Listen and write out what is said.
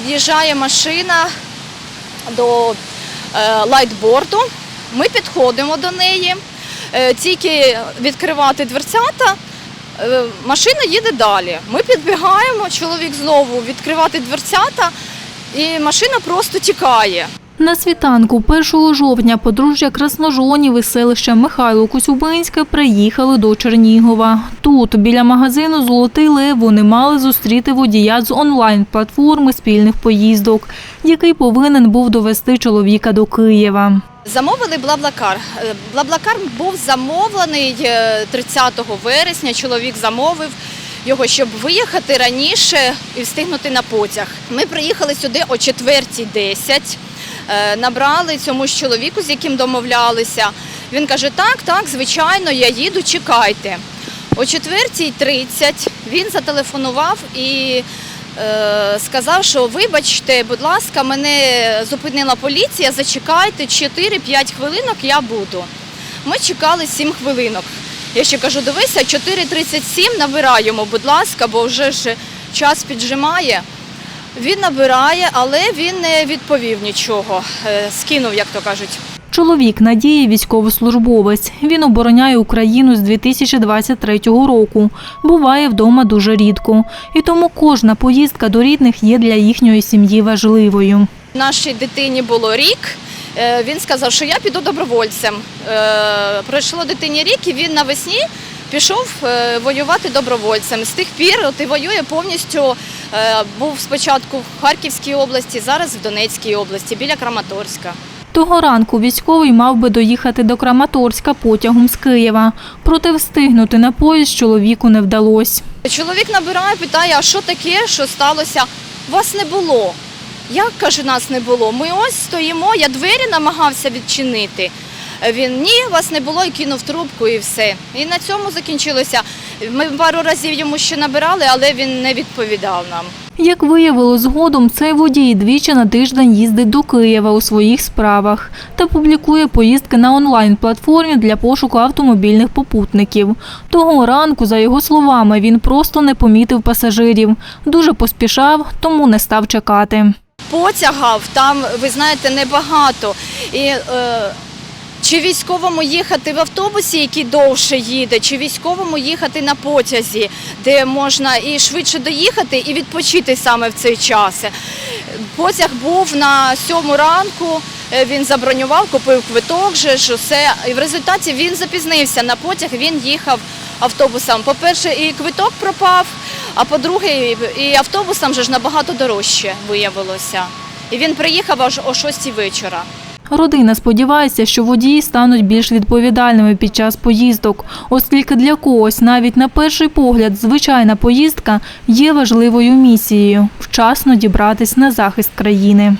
під'їжджає машина до е, лайтборду. Ми підходимо до неї. Е, Тільки відкривати дверцята, е, машина їде далі. Ми підбігаємо, чоловік знову відкривати дверцята, і машина просто тікає. На світанку 1 жовтня подружжя Красножонів із селища Михайло Косюбинське приїхали до Чернігова. Тут, біля магазину Золотий Лев, вони мали зустріти водія з онлайн-платформи спільних поїздок, який повинен був довести чоловіка до Києва. Замовили Блаблакар. Е, Блаблакар був замовлений е, 30 вересня. Чоловік замовив його, щоб виїхати раніше і встигнути на потяг. Ми приїхали сюди о 4.10, е, набрали цьому ж чоловіку, з яким домовлялися. Він каже: так, так, звичайно, я їду, чекайте. О 4.30 він зателефонував і е, сказав, що вибачте, будь ласка, мене зупинила поліція, зачекайте 4-5 хвилинок, я буду. Ми чекали 7 хвилинок. Я ще кажу, дивися, 4.37 набираємо, будь ласка, бо вже ж час піджимає. Він набирає, але він не відповів нічого, е, скинув, як то кажуть. Чоловік Надії військовослужбовець. Він обороняє Україну з 2023 року. Буває вдома дуже рідко. І тому кожна поїздка до рідних є для їхньої сім'ї важливою. Нашій дитині було рік. Е, Він сказав, що я піду добровольцем. Е, Пройшло дитині рік, і він навесні пішов е, воювати добровольцем. З тих пір от і воює повністю. е, Був спочатку в Харківській області, зараз в Донецькій області, біля Краматорська. Того ранку військовий мав би доїхати до Краматорська потягом з Києва. Проте встигнути на поїзд чоловіку не вдалося. Чоловік набирає, питає, а що таке, що сталося? Вас не було. Як каже, нас не було? Ми ось стоїмо, я двері намагався відчинити. Він ні, вас не було і кинув трубку і все. І на цьому закінчилося. Ми пару разів йому ще набирали, але він не відповідав нам. Як виявило згодом, цей водій двічі на тиждень їздить до Києва у своїх справах та публікує поїздки на онлайн-платформі для пошуку автомобільних попутників. Того ранку, за його словами, він просто не помітив пасажирів. Дуже поспішав, тому не став чекати. Потягав там, ви знаєте, небагато. І е, чи військовому їхати в автобусі, який довше їде, чи військовому їхати на потязі, де можна і швидше доїхати, і відпочити саме в цей час. Потяг був на сьому ранку. е, Він забронював, купив квиток, же. І в результаті він запізнився на потяг. Він їхав автобусом. По-перше, і квиток пропав, а по-друге, і автобусом же ж набагато дорожче виявилося. І він приїхав аж о 6 вечора. Родина сподівається, що водії стануть більш відповідальними під час поїздок, оскільки для когось навіть на перший погляд звичайна поїздка є важливою місією вчасно дібратись на захист країни.